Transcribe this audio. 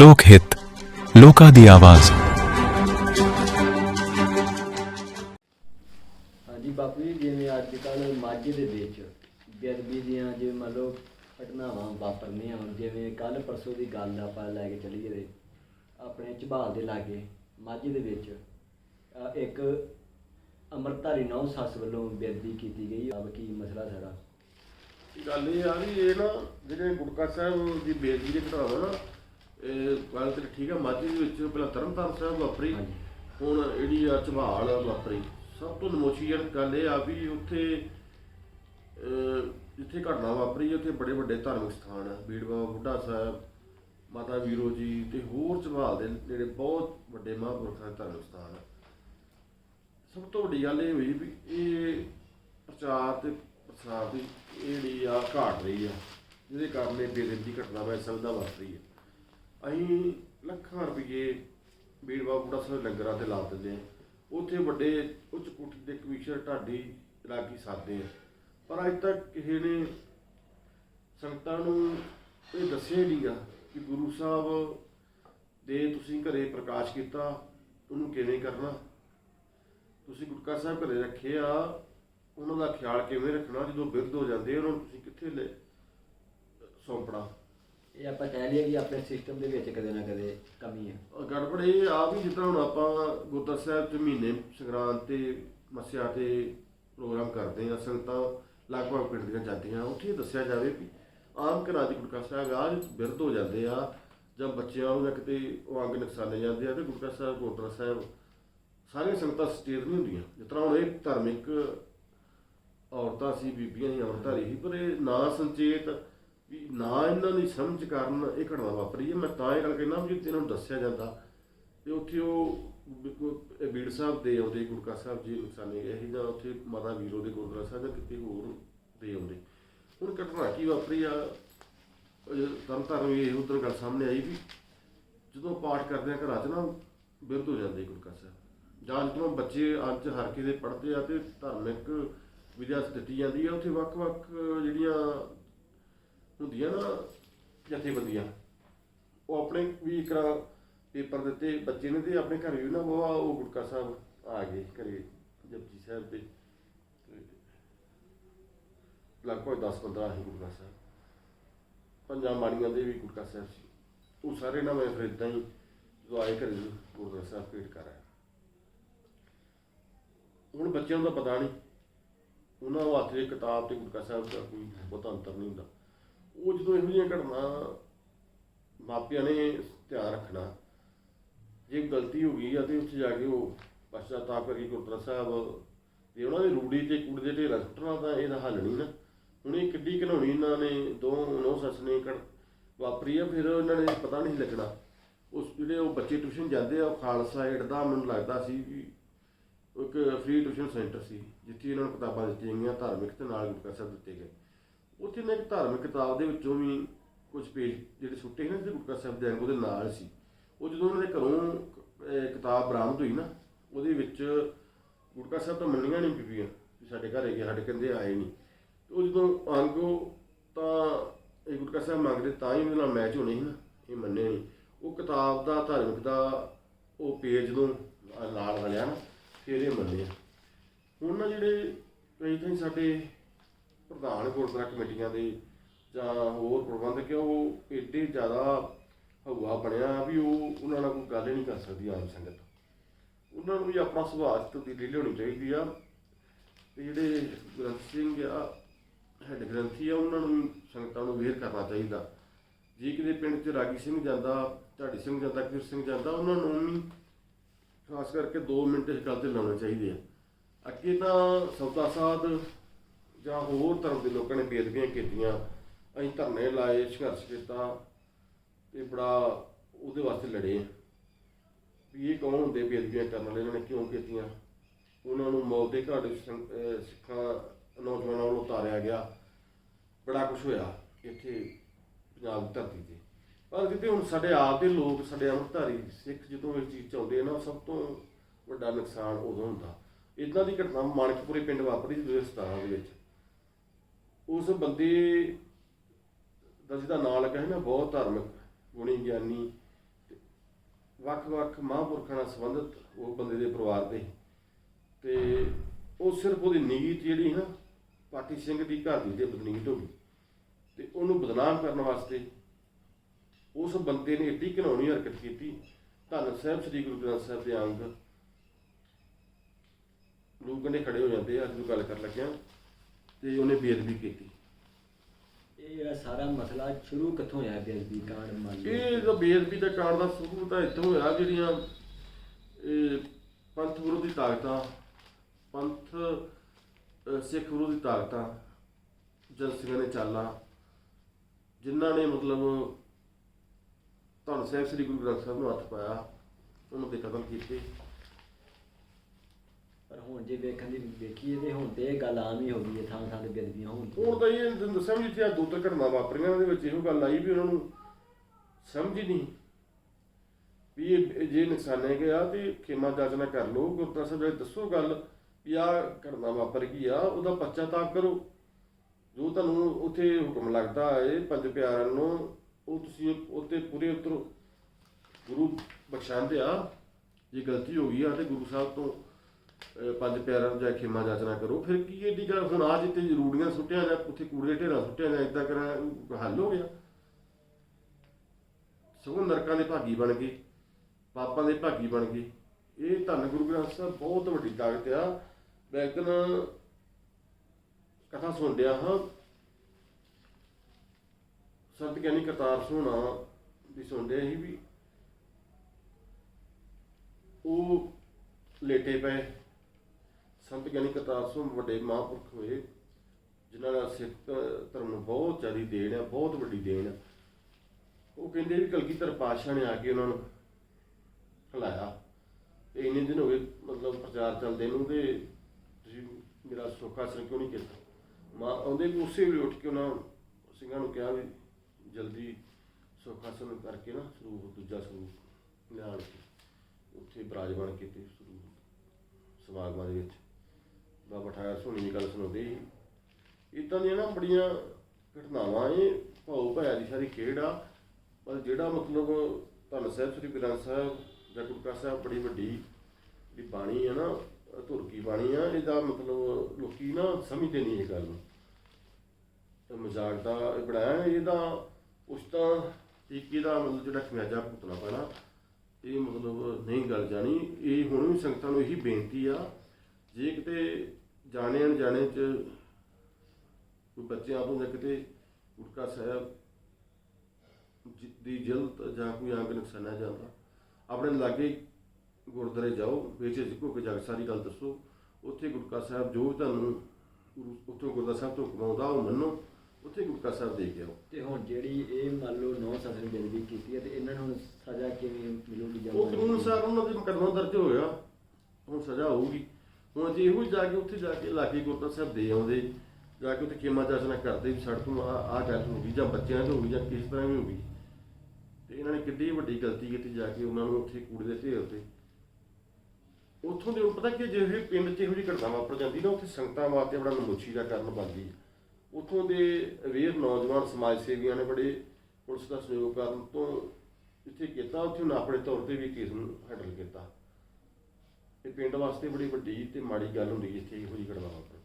ਲੋਕ ਹਿੱਤ ਲੋਕਾਂ ਦੀ ਆਵਾਜ਼। ਹਾਂਜੀ ਬਾਪੂ ਜੀ ਜਿਵੇਂ ਅੱਜ ਕੱਲ ਮਾਝੇ ਦੇ ਵਿੱਚ ਬੇਅਦਬੀ ਦੀਆਂ ਜਿਵੇਂ ਮੰਨ ਲਓ ਘਟਨਾਵਾਂ ਵਾਪਰਨੀਆਂ ਜਿਵੇਂ ਕੱਲ ਪਰਸੋਂ ਦੀ ਗੱਲ ਆਪਾਂ ਲੈ ਕੇ ਚੱਲੀਏ ਤੇ ਆਪਣੇ ਝਬਾਲ ਦੇ ਲਾਗੇ ਮਾਝੇ ਦੇ ਵਿੱਚ ਅ, ਇੱਕ ਅਮਰਤਾਰੀ ਨੌ ਸੱਸ ਵੱਲੋਂ ਬੇਅਦਬੀ ਕੀਤੀ ਗਈ ਆ ਕੀ ਮਸਲਾ ਸਾਰਾ ਗੱਲ ਇਹ ਆ ਵੀ ਇਹ ਨਾ ਜਿਹੜੇ ਗੁਟਕਾ ਸਾਹਿਬ ਦੀ ਬੇਇੱਜ਼ਤੀ ਦੇ ਘਟਾਵਾ ਨਾ ਗੱਲ ਤੇ ਠੀਕ ਆ ਮਾਝੇ ਦੇ ਵਿੱਚ ਪਹਿਲਾਂ ਤਰਨਤਾਰਨ ਸਾਹਿਬ ਵਾਪਰੀ। ਹੁਣ ਜਿਹੜੀ ਆ ਝਬਾਲ ਵਾਪਰੀ। ਸਭ ਤੋਂ ਨਮੋਸ਼ੀਅਤ ਗੱਲ ਇਹ ਆ ਵੀ ਉੱਥੇ ਜਿੱਥੇ ਘਟਨਾ ਵਾਪਰੀ ਉੱਥੇ ਬੜੇ ਵੱਡੇ ਧਾਰਮਿਕ ਸਥਾਨ ਆ। ਬੀੜ ਬਾਬਾ ਬੁੱਢਾ ਸਾਹਿਬ ਮਾਤਾ ਵੀਰੋ ਜੀ ਤੇ ਹੋਰ ਝਬਾਲ ਦੇ ਜਿਹੜੇ ਬਹੁਤ ਵੱਡੇ ਮਹਾਂਪੁਰਖਾਂ ਦੇ ਧਾਰਮਿਕ ਸਥਾਨ ਆ। ਸਭ ਤੋਂ ਵੱਡੀ ਗੱਲ ਇਹ ਹੋਈ ਵੀ ਇਹ ਪ੍ਰਚਾਰ ਤੇ ਪ੍ਰਸਾਰ ਦੀ ਇਹ ਜਿਹੜੀ ਆ ਘਾਟ ਰਹੀ ਆ ਜਿਹਦੇ ਕਾਰਨ ਇਹ ਬੇਦਿੰਦੀ ਘਟਨਾ ਮੈਂ ਸਮਝਦਾ ਵਾਪਰੀ ਹੈ ਅਸੀਂ ਲੱਖਾਂ ਰੁਪਏ ਬੀੜ ਬਾਬਾ ਸਾਹਿਬ ਲੰਗਰਾਂ ਤੇ ਲਾ ਦਿੰਦੇ ਆ ਉੱਥੇ ਵੱਡੇ ਉੱਚ ਕੋਟੀ ਦੇ ਕਮਿਸ਼ਨਰ ਢਾਡੀ ਰਾਗੀ ਸਾਦੇ ਆ। ਪਰ ਅੱਜ ਤੱਕ ਕਿਸੇ ਨੇ ਸੰਗਤਾਂ ਨੂੰ ਇਹ ਦੱਸਿਆ ਹੀ ਨਹੀਂਗਾ ਕਿ ਗੁਰੂ ਸਾਹਿਬ ਦੇ ਤੁਸੀਂ ਘਰੇ ਪ੍ਰਕਾਸ਼ ਕੀਤਾ ਉਹਨੂੰ ਕਿਵੇਂ ਕਰਨਾ? ਤੁਸੀਂ ਗੁਟਕਾ ਸਾਹਿਬ ਘਰੇ ਰੱਖੇ ਆ ਉਹਨਾਂ ਦਾ ਖਿਆਲ ਕਿਵੇਂ ਰੱਖਣਾ? ਜਦੋਂ ਬਿਰਧ ਹੋ ਜਾਂਦੇ ਆ, ਉਹਨਾਂ ਨੂੰ ਤੁਸੀਂ ਕਿੱਥੇ ਲੈ ਸੌਂਪਣਾ? ਇਹ ਆਪਾਂ ਕਹਿ ਲਈਏ ਕਿ ਆਪਣੇ ਸਿਸਟਮ ਦੇ ਵਿੱਚ ਕਦੇ ਨਾ ਕਦੇ ਕਮੀ ਹੈ। ਅਹ ਗੜਬੜ ਇਹ ਆ ਵੀ ਜਿੱਦਾਂ ਹੁਣ ਆਪਾਂ ਗੁਰਦੁਆਰਾ ਸਾਹਿਬ ਚ ਮਹੀਨੇ ਸੰਗਰਾਂਦ ਤੇ ਮੱਸਿਆ ਤੇ ਪ੍ਰੋਗਰਾਮ ਕਰਦੇ ਆ ਸੰਗਤਾਂ ਲਗਭਗ ਪਿੰਡ ਦੀਆਂ ਜਾਂਦੀਆਂ, ਉੱਥੇ ਦੱਸਿਆ ਜਾਵੇ ਵੀ ਆਮ ਘਰਾਂ ਦੀ ਗੁਟਕਾ ਸਾਹਿਬ ਆ ਬਿਰਧ ਹੋ ਜਾਂਦੇ ਆ ਜਾਂ ਬੱਚਿਆਂ ਨੂੰ ਜਾਂ ਕਿਤੇ ਉਹ ਅੰਗ ਨੁਕਸਾਨੇ ਜਾਂਦੇ ਆ ਤੇ ਗੁਟਕਾ ਸਾਹਿਬ, ਗੁਰਦੁਆਰਾ ਸਾਹਿਬ ਸਾਰੀਆਂ ਸੰਗਤਾਂ ਸਟੇਟ ਨਹੀਂ ਹੁੰਦੀਆਂ। ਜਿਸ ਤਰ੍ਹਾਂ ਹੁਣ ਇਹ ਧਾਰਮਿਕ ਔਰਤਾਂ ਸੀ, ਬੀਬੀਆਂ ਹੀ ਔਰਤਾਂ ਸੀ ਪਰ ਇਹ ਨਾ ਸੰਚੇਤ ਵੀ ਨਾ ਇਹਨਾਂ ਦੀ ਸਮਝ ਕਾਰਨ ਇਹ ਘਟਨਾ ਵਾਪਰੀ ਹੈ। ਮੈਂ ਤਾਂ ਇਹ ਗੱਲ ਕਹਿਣਾ ਵੀ ਇਹਨਾਂ ਨੂੰ ਦੱਸਿਆ ਜਾਂਦਾ ਤੇ ਉੱਥੇ ਉਹ ਬੀੜ ਸਾਹਿਬ ਦੇ ਆਉਂਦੇ, ਗੁਰਕਾ ਸਾਹਿਬ ਜੀ ਨੁਕਸਾਨੇ ਗਏ ਸੀ ਜਾਂ ਉੱਥੇ ਮਾਤਾ ਵੀਰੋ ਦੇ ਗੁਰਦੁਆਰਾ ਸਾਹਿਬ ਜਾਂ ਕਿਤੇ ਹੋਰ ਦੇ ਆਉਂਦੇ। ਹੁਣ ਘਟਨਾ ਕੀ ਵਾਪਰੀ ਆ? ਤਰਨ ਤਾਰਨ ਵੀ ਇਹ ਉਧਰ ਗੱਲ ਸਾਹਮਣੇ ਆਈ ਵੀ ਜਦੋਂ ਪਾਠ ਕਰਦੇ ਆ ਘਰਾਂ 'ਚ ਨਾ ਬਿਰਧ ਹੋ ਜਾਂਦੇ ਗੁਰਕਾ ਸਾਹਿਬ। ਜਾਂ ਜਦੋਂ ਬੱਚੇ ਅੱਜ ਹਰ ਕਿਸੇ ਦੇ ਪੜ੍ਹਦੇ ਆ ਤੇ ਧਾਰਮਿਕ ਵਿਦਿਆ ਦਿੱਤੀ ਜਾਂਦੀ ਆ, ਉੱਥੇ ਵੱਖ-ਵੱਖ ਜਿਹੜੀਆਂ ਹੁੰਦੀਆਂ ਨਾ ਜਥੇਬੰਦੀਆਂ। ਉਹ ਆਪਣੇ ਵੀ ਇੱਕ ਪੇਪਰ ਦਿੱਤੇ, ਬੱਚੇ ਨੇ ਤੇ ਆਪਣੇ ਘਰ ਵੀ ਨਾ ਉਹ ਉਹ ਗੁਟਕਾ ਸਾਹਿਬ ਆ ਗਏ ਘਰੇ, ਜਪਜੀ ਸਾਹਿਬ ਦੇ। ਲਗਭਗ 10 15 ਹੀ ਗੁਟਕਾ ਸਾਹਿਬ। ਪੰਜਾਂ ਮਾੜੀਆਂ ਦੇ ਵੀ ਗੁਟਕਾ ਸਾਹਿਬ ਸੀ। ਉਹ ਸਾਰੇ ਨਾ ਮੈਂ ਫਿਰ ਇਦਾਂ ਹੀ ਜਦੋਂ ਆਏ ਘਰੇ ਗੁਰਦੁਆਰਾ ਸਾਹਿਬ ਭੇਟ ਕਰਾਇਆ ਹੁਣ ਬੱਚਿਆਂ ਨੂੰ ਤਾਂ ਪਤਾ ਨਹੀਂ। ਉਹਨਾਂ ਨੂੰ ਹੱਥ ਕਿਤਾਬ ਤੇ ਗੁਟਕਾ ਸਾਹਿਬ ਦਾ ਕੋਈ ਬਹੁਤਾ ਅੰਤਰ ਨਹੀਂ ਹੁੰਦਾ। ਉਹ ਜਦੋਂ ਇਹੋ ਜਿਹੀਆਂ ਘਟਨਾ ਮਾਪਿਆਂ ਨੇ ਧਿਆਨ ਰੱਖਣਾ, ਜੇ ਗਲਤੀ ਹੋ ਗਈ ਆ ਤੇ ਉੱਥੇ ਜਾ ਕੇ ਉਹ ਪਛਤਾਤਾਪ ਕਰਕੇ ਗੁਰਦੁਆਰਾ ਸਾਹਿਬ। ਤੇ ਉਹਨਾਂ ਦੀ ਰੂੜੀ ਤੇ ਕੂੜੇ ਦੇ ਢੇਰਾਂ ਸੁੱਟਣਾ ਤਾਂ ਇਹਦਾ ਹੱਲ ਨਹੀਂ ਨਾ। ਹੁਣ ਇਹ ਕਿੱਡੀ ਘਨੌਣੀ ਇਹਨਾਂ ਨੇ, ਦੋ ਨੌ ਸੱਸ ਨੇ ਕੜ ਵਾਪਰੀ ਆ, ਫਿਰ ਇਹਨਾਂ ਨੇ ਪਤਾ ਨਹੀਂ ਲੱਗਣਾ। ਉਸ ਜਿਹੜੇ ਉਹ ਬੱਚੇ ਟਿਊਸ਼ਨ ਜਾਂਦੇ ਆ, ਉਹ ਖਾਲਸਾ ਏਡ ਦਾ ਮੈਨੂੰ ਲੱਗਦਾ ਸੀ ਵੀ ਉਹ ਇੱਕ ਫ੍ਰੀ ਟਿਊਸ਼ਨ ਸੈਂਟਰ ਸੀ, ਜਿੱਥੇ ਇਹਨਾਂ ਨੂੰ ਕਿਤਾਬਾਂ ਦਿੱਤੀਆਂ ਗਈਆਂ, ਧਾਰਮਿਕ ਤੇ ਨਾਲ ਗੁਰਕਾ ਸਾਹਿਬ ਦਿੱਤੇ ਗਏ। ਉੱਥੇ ਨਾ ਇੱਕ ਧਾਰਮਿਕ ਕਿਤਾਬ ਦੇ ਵਿੱਚੋਂ ਵੀ ਕੁਝ ਪੇਜ ਜਿਹੜੇ ਸੁੱਟੇ ਸੀ ਨਾ ਜਿਹੜੇ ਗੁਰਕਾ ਸਾਹਿਬ ਦੇ ਅੰਗ ਉਹਦੇ ਨਾਲ ਸੀ। ਉਹ ਜਦੋਂ ਉਹਨਾਂ ਦੇ ਘਰੋਂ ਕਿਤਾਬ ਬਰਾਮਦ ਹੋਈ ਨਾ, ਉਹਦੇ ਵਿੱਚ ਗੁਰਕਾ ਸਾਹਿਬ ਤਾਂ ਮੰਨੀਆਂ ਨਹੀਂ ਬੀਬੀਆਂ ਵੀ ਸਾਡੇ ਘਰ ਹੈਗੇ ਸਾਡੇ ਕਹਿੰਦੇ ਆਏ ਨਹੀਂ। ਤੇ ਉਹ ਜਦੋਂ ਅੰਗ ਉਹ ਤਾਂ ਇਹ ਗੁਰਕਾ ਸਾਹਿਬ ਮੰਗਦੇ, ਤਾਂ ਹੀ ਉਹਦੇ ਨਾਲ ਮੈਚ ਹੋਣੇ ਸੀ ਨਾ, ਇਹ ਮੰਨੇ ਨਹੀਂ। ਉਹ ਕਿਤਾਬ ਦਾ, ਧਾਰਮਿਕ ਦਾ ਉਹ ਪੇਜ ਜਦੋਂ ਨਾਲ ਰਲਿਆ ਨਾ, ਫਿਰ ਇਹ ਮੰਨੇ ਹੁਣ ਨਾ ਜਿਹੜੇ ਕਈ ਕਈ ਸਾਡੇ ਪ੍ਰਧਾਨ ਗੁਰਦੁਆਰਾ ਕਮੇਟੀਆਂ ਦੇ ਜਾਂ ਹੋਰ ਪ੍ਰਬੰਧਕ ਉਹ ਏਡੇ ਜ਼ਿਆਦਾ ਹਵਾ ਬਣਿਆ ਵੀ ਉਹ ਉਹਨਾਂ ਨਾਲ ਕੋਈ ਗੱਲ ਹੀ ਨਹੀਂ ਕਰ ਸਕਦੀ ਆਮ ਸੰਗਤ। ਉਹਨਾਂ ਨੂੰ ਵੀ ਆਪਣਾ ਸੁਭਾਅ 'ਚ ਤਬਦੀਲੀ ਲਿਆਉਣੀ ਚਾਹੀਦੀ ਆ। ਤੇ ਜਿਹੜੇ ਗ੍ਰੰਥ ਸਿੰਘ ਆ, ਹੈਡ ਗ੍ਰੰਥੀ ਆ, ਉਹਨਾਂ ਨੂੰ ਸੰਗਤਾਂ ਨੂੰ ਵੇਰ ਕਰਨਾ ਚਾਹੀਦਾ। ਜੇ ਕਿਤੇ ਪਿੰਡ 'ਚ ਰਾਗੀ ਸਿੰਘ ਜਾਂਦਾ, ਢਾਡੀ ਸਿੰਘ ਜਾਂਦਾ ਕਿਰ ਸਿੰਘ ਜਾਂਦਾ, ਉਹਨਾਂ ਨੂੰ ਵੀ ਖਾਸ ਕਰਕੇ 2 ਮਿੰਟ ਇਸ ਗੱਲ ਤੇ ਲਾਉਣੇ ਚਾਹੀਦੇ ਆ। ਅੱਗੇ ਤਾਂ ਸੌਦਾ ਸਾਧ ਜਾਂ ਹੋਰ ਧਰਮ ਦੇ ਲੋਕਾਂ ਨੇ ਬੇਅਦਬੀਆਂ ਕੀਤੀਆਂ, ਅਸੀਂ ਧਰਨੇ ਲਾਏ, ਸੰਘਰਸ਼ ਕੀਤਾ ਤੇ ਬੜਾ ਉਹਦੇ ਵਾਸਤੇ ਲੜੇ ਆ। ਵੀ ਇਹ ਕੌਣ ਹੁੰਦੇ ਬੇਅਦਬੀਆਂ ਕਰਨ ਵਾਲੇ? ਇਹਨਾਂ ਨੇ ਕਿਉਂ ਕੀਤੀਆਂ? ਉਹਨਾਂ ਨੂੰ ਮੌਤ ਦੇ ਘਾਟ ਸਿੱਖਾਂ, ਨੌਜਵਾਨਾਂ ਵੱਲੋਂ ਉਤਾਰਿਆ ਗਿਆ। ਬੜਾ ਕੁਝ ਹੋਇਆ ਇੱਥੇ ਪੰਜਾਬ ਦੀ ਧਰਤੀ ਤੇ। ਪਰ ਕਿਤੇ ਹੁਣ ਸਾਡੇ ਆਪ ਦੇ ਲੋਕ, ਸਾਡੇ ਅੰਮ੍ਰਿਤਧਾਰੀ ਸਿੱਖ ਜਦੋਂ ਇਸ ਚੀਜ਼ ਚ ਆਉਂਦੇ ਆ ਨਾ, ਸਭ ਤੋਂ ਵੱਡਾ ਨੁਕਸਾਨ ਉਦੋਂ ਹੁੰਦਾ। ਇਦਾਂ ਦੀ ਘਟਨਾ ਮਾਨਕਪੁਰੇ ਪਿੰਡ ਵਾਪਰੀ ਸੀ 2017 ਦੇ ਵਿੱਚ। ਉਸ ਬੰਦੇ ਦਾ ਜਿਹਦਾ ਨਾਂ ਲੱਗਾ ਹੈ ਨਾ, ਬਹੁਤ ਧਾਰਮਿਕ ਗੁਣੀ ਗਿਆਨੀ ਵੱਖ-ਵੱਖ ਮਹਾਂਪੁਰਖਾਂ ਨਾਲ ਸੰਬੰਧਿਤ ਉਹ ਬੰਦੇ ਦੇ ਪਰਿਵਾਰ ਦੇ। ਤੇ ਉਹ ਸਿਰਫ ਉਹਦੀ ਨੀਤ ਜਿਹੜੀ ਨਾ, ਪਾਟੀ ਸਿੰਘ ਦੀ ਘਰ ਦੀ ਤੇ ਬਦਨੀਤ ਹੋ ਗਈ। ਤੇ ਉਹਨੂੰ ਬਦਨਾਮ ਕਰਨ ਵਾਸਤੇ ਉਸ ਬੰਦੇ ਨੇ ਏਡੀ ਘਿਨਾਉਣੀ ਹਰਕਤ ਕੀਤੀ। ਧੰਨ ਸਾਹਿਬ, ਸ੍ਰੀ ਗੁਰੂ ਗ੍ਰੰਥ ਸਾਹਿਬ ਦੇ ਅੰਗ। ਲੋਕ ਕਹਿੰਦੇ ਖੜੇ ਹੋ ਜਾਂਦੇ ਆ, ਅੱਜ ਨੂੰ ਗੱਲ ਕਰਨ ਲੱਗਿਆ। ਤੇ ਉਹਨੇ ਬੇਅਦਬੀ ਕੀਤੀ। ਇਹ ਜਿਹੜਾ ਸਾਰਾ ਮਸਲਾ ਸ਼ੁਰੂ ਕਿੱਥੋਂ ਹੋਇਆ ਬੇਅਦਬੀ ਕਾਂਡ ਮੰਨ ਇਹ ਜੋ ਬੇਅਦਬੀ ਦਾ ਕਾਰਨ ਦਾ ਸ਼ੁਰੂ ਤਾਂ ਇੱਥੋਂ ਹੋਇਆ ਜਿਹੜੀਆਂ ਇਹ ਪੰਥ ਵਿਰੋਧੀ ਤਾਕਤਾਂ ਪੰਥ ਅਹ ਸਿੱਖ ਵਿਰੋਧੀ ਤਾਕਤਾਂ ਜਨਸੀਆਂ ਨੇ ਚਾਲਾ ਜਿਨ੍ਹਾਂ ਨੇ ਮਤਲਬ ਧੰਨ ਸਾਹਿਬ ਸ੍ਰੀ ਗੁਰੂ ਗ੍ਰੰਥ ਸਾਹਿਬ ਨੂੰ ਹੱਥ ਪਾਇਆ ਉਹਨਾਂ ਦੇ ਕਤਲ ਕੀਤੇ। ਪਰ ਹੁਣ ਜੇ ਵੇਖਣ ਦੀ ਵੇਖੀਏ ਤੇ ਹੁਣ ਤੇ ਇਹ ਗੱਲ ਆਮ ਹੀ ਹੋ ਗਈ ਹੈ ਥਾਂ ਥਾਂ ਤੇ ਬੇਅਦਬੀਆਂ ਹੋਣ ਹੁਣ ਤਾਂ। ਇਹ ਤੁਹਾਨੂੰ ਦੱਸਿਆ ਵੀ ਜਿੱਥੇ ਆਹ ਦੋ ਤਿੰਨ ਘਟਨਾ ਵਾਪਰੀਆਂ ਉਹਦੇ ਵਿੱਚ ਇਹੋ ਗੱਲ ਆਈ ਵੀ ਉਹਨਾਂ ਨੂੰ ਸਮਝ ਹੀ ਨਹੀਂ। ਵੀ ਇਹ ਜੇ ਨੁਕਸਾਨੇ ਗਿਆ ਤੇ ਖੇਮਾ ਜਾਚਨਾ ਕਰ ਲਓ ਗੁਰਦੁਆਰਾ ਸਾਹਿਬ ਜੀ ਦੱਸੋ ਗੱਲ ਵੀ ਆਹ ਘਟਨਾ ਵਾਪਰ ਗਈ ਆ ਉਹਦਾ ਪਛਤਾਤਾਪ ਕਰੋ। ਜੋ ਤੁਹਾਨੂੰ ਉੱਥੇ ਹੁਕਮ ਲੱਗਦਾ ਹੈ ਪੰਜ ਪਿਆਰਿਆਂ ਨੂੰ ਉਹ ਤੁਸੀਂ ਉੱਤੇ ਪੂਰੇ ਉਤਰੋ। ਗੁਰੂ ਬਖਸ਼ਾਉਂਦੇ ਆ ਜੇ ਗਲਤੀ ਹੋ ਗਈ ਆ ਤੇ ਗੁਰੂ ਸਾਹਿਬ ਤੋਂ ਅਹ ਪੰਜ ਪਿਆਰਿਆਂ ਨੂੰ ਜਾ ਕੇ ਜਾਚਨਾ ਕਰੋ। ਫਿਰ ਕੀ ਏਡੀ ਗੱਲ? ਹੁਣ ਆ ਜਿੱਤੇ ਰੂੜੀਆਂ ਸੁੱਟਿਆ ਜਾਂ ਉੱਥੇ ਕੂੜੇ ਢੇਰਾਂ ਸੁੱਟਿਆ ਜਾਂ ਇਦਾਂ ਕਰਾਂ, ਹੱਲ ਹੋ ਗਿਆ। ਸਗੋਂ ਨਰਕਾਂ ਦੇ ਭਾਗੀ ਬਣ ਗਏ, ਪਾਪਾਂ ਦੇ ਭਾਗੀ ਬਣ ਗਏ। ਇਹ ਧੰਨ ਗੁਰੂ ਗ੍ਰੰਥ ਸਾਹਿਬ ਬਹੁਤ ਵੱਡੀ ਤਾਕਤ ਆ। ਮੈਂ ਇੱਕ ਦਿਨ ਕਥਾ ਸੁਣ ਰਿਹਾ ਹਾਂ। ਸੰਤ ਗਿਆਨੀ ਕਰਤਾਰ ਸੋਹਣਾ ਵੀ ਸੁਣਦੇ ਸੀ ਵੀ ਉਹ ਲੇਟੇ ਪਏ। ਸੰਤ ਗਿਆਨੀ ਕਰਤਾਰ ਸਿੰਘ ਵੱਡੇ ਮਹਾਂਪੁਰਖ ਹੋਏ, ਜਿਨ੍ਹਾਂ ਦਾ ਸਿੱਖ ਧਰਮ ਨੂੰ ਬਹੁਤ ਜ਼ਿਆਦਾ ਦੇਣ ਆ, ਬਹੁਤ ਵੱਡੀ ਦੇਣ ਆ। ਉਹ ਕਹਿੰਦੇ ਵੀ ਕਲਗੀਧਰ ਪਾਤਸ਼ਾਹ ਨੇ ਆ ਕੇ ਉਹਨਾਂ ਨੂੰ ਹਲਾਇਆ ਤੇ ਇੰਨੇ ਦਿਨ ਹੋ ਗਏ ਮਤਲਬ ਪ੍ਰਚਾਰ ਚੱਲਦੇ ਨੂੰ ਤੇ ਤੁਸੀਂ ਮੇਰਾ ਸੋਖਾ ਸਿੰਘ ਕਿਉਂ ਨਹੀਂ ਕੀਤਾ? ਮਾਂ ਆਉਂਦੇ ਵੀ ਉਸੇ ਵੇਲੇ ਉੱਠ ਕੇ ਉਹਨਾਂ ਸਿੰਘਾਂ ਨੂੰ ਕਿਹਾ ਵੀ ਜਲਦੀ ਸੋਖਾ ਸਿੰਘ ਕਰਕੇ ਨਾ ਸਰੂਪ ਦੂਜਾ ਸਰੂਪ ਲਿਆਣ ਕੇ। ਉੱਥੇ ਬਰਾਜਮਾਨ ਕੀਤੇ ਸਰੂਪ ਸਮਾਗਮਾਂ ਦੇ ਵਿੱਚ। ਬਾਬਾ ਠਾਕਰ ਸੋਹਣੀ ਦੀ ਗੱਲ ਸੁਣਾਉਂਦੇ ਸੀ। ਇਦਾਂ ਦੀਆਂ ਨਾ ਬੜੀਆਂ ਘਟਨਾਵਾਂ ਇਹ ਭਾਉ ਭਾਇਆ ਦੀ ਸਾਰੀ ਖੇਡ ਆ। ਪਰ ਜਿਹੜਾ ਮਤਲਬ ਧੰਨ ਸਾਹਿਬ, ਸ੍ਰੀ ਗ੍ਰੰਥ ਸਾਹਿਬ ਜਾਂ ਗੁਰਕਾ ਸਾਹਿਬ ਬੜੀ ਵੱਡੀ ਦੀ ਬਾਣੀ ਆ ਨਾ, ਧੁਰਕੀ ਬਾਣੀ ਆ, ਇਹਦਾ ਮਤਲਬ ਲੋਕੀ ਨਾ ਸਮਝਦੇ ਨਹੀਂ ਇਹ ਗੱਲ ਨੂੰ। ਇਹ ਮਜ਼ਾਕ ਦਾ ਬਣਾਇਆ ਇਹਦਾ ਉਸ ਤਾਂ ਇੱਕ ਦਾ ਮਤਲਬ ਜਿਹੜਾ ਖਮਿਆਜਾ ਭੁਗਤਣਾ ਪੈਣਾ, ਇਹ ਮਤਲਬ ਨਹੀਂ ਗੱਲ ਜਾਣੀ। ਇਹ ਹੁਣ ਵੀ ਸੰਗਤਾਂ ਨੂੰ ਇਹੀ ਬੇਨਤੀ ਆ, ਜੇ ਕਿਤੇ ਜਾਣੇ ਅਣਜਾਣੇ ਚ ਕੋਈ ਬੱਚੇ ਆਪ ਨੂੰ ਜਾਂ ਕਿਤੇ ਗੁਟਕਾ ਸਾਹਿਬ ਦੀ ਜਲਦ ਜਾਂ ਕੋਈ ਅੰਗ ਨੁਕਸਾਨਿਆ ਜਾਂਦਾ। ਆਪਣੇ ਲਾਗੇ ਗੁਰਦੁਆਰੇ ਜਾਓ ਵਿੱਚ ਜਿੱਕੋ ਕੇ ਜਾ ਕੇ ਸਾਰੀ ਗੱਲ ਦੱਸੋ। ਉੱਥੇ ਗੁਟਕਾ ਸਾਹਿਬ ਜੋ ਵੀ ਤੁਹਾਨੂੰ ਉੱਥੋਂ ਗੁਰਦੁਆਰਾ ਸਾਹਿਬ ਤੋਂ ਕਮਾਉਂਦਾ ਉਹ ਮੰਨੋ। ਉੱਥੇ ਗੁਟਕਾ ਸਾਹਿਬ ਦੇ ਕੇ ਆਓ। ਤੇ ਹੁਣ ਜਿਹੜੀ ਇਹ ਮੰਨ ਲਓ ਨੌ ਸੱਸ ਨੇ ਬੇਅਦਬੀ ਕੀਤੀ ਹੈ ਤੇ ਇਹਨਾਂ ਨੂੰ ਹੁਣ ਸਜ਼ਾ ਕਿਵੇਂ ਮਿਲੂਗੀ ਜਾਂ ਉਹ ਕਾਨੂੰਨ ਅਨੁਸਾਰ ਉਹਨਾਂ ਦੇ ਮੁਕੱਦਮਾ ਦਰਜ ਹੋਇਆ। ਹੁਣ ਸਜ਼ਾ ਹੋਊਗੀ। ਹੁਣ ਜੇ ਇਹੋ ਹੀ ਜਾ ਕੇ ਉੱਥੇ ਜਾ ਕੇ ਇਲਾਕੇ ਗੁਰਦੁਆਰਾ ਸਾਹਿਬ ਦੇ ਆਉਂਦੇ, ਜਾ ਕੇ ਉੱਥੇ ਖੇਮਾ ਜਾਚਨਾ ਕਰਦੇ ਵੀ ਸਾਡੇ ਤੋਂ ਆ ਆ ਗੱਲ ਹੋ ਗਈ, ਜਾਂ ਬੱਚਿਆਂ ਤੋਂ ਹੋ ਗਈ, ਜਾਂ ਕਿਸ ਤਰ੍ਹਾਂ ਵੀ ਹੋ ਗਈ। ਤੇ ਇਹਨਾਂ ਨੇ ਕਿੱਡੀ ਵੱਡੀ ਗਲਤੀ ਕੀਤੀ ਜਾ ਕੇ ਉਹਨਾਂ ਨੂੰ ਉੱਥੇ ਕੂੜੇ ਦੇ ਢੇਰ ਤੇ। ਉੱਥੋਂ ਦੇ, ਪਤਾ ਕਿ ਜਿਹੜੇ ਪਿੰਡ 'ਚ ਇਹੋ ਜਿਹੀ ਘਟਨਾ ਵਾਪਰ ਜਾਂਦੀ ਨਾ, ਉੱਥੇ ਸੰਗਤਾਂ ਵਾਸਤੇ ਬੜਾ ਨਮੋਸ਼ੀ ਦਾ ਕਾਰਨ ਬਣਦੀ ਉੱਥੋਂ ਦੇ ਅਵੇਅਰ ਨੌਜਵਾਨ ਸਮਾਜ ਸੇਵੀਆਂ ਨੇ ਬੜੇ ਪੁਲਿਸ ਦਾ ਸਹਿਯੋਗ ਕਰਨ ਤੋਂ ਇੱਥੇ ਕੀਤਾ, ਉੱਥੇ ਉਹਨਾਂ ਆਪਣੇ ਤੌਰ ਤੇ ਵੀ ਕੇਸ ਨੂੰ ਹੈਂਡਲ ਕੀਤਾ। ਇਹ ਪਿੰਡ ਵਾਸਤੇ ਬੜੀ ਵੱਡੀ ਤੇ ਮਾੜੀ ਗੱਲ ਹੁੰਦੀ ਹੈ ਇੱਥੇ ਇਹੋ ਜਿਹੀ ਘਟਨਾ ਵਾਪਰ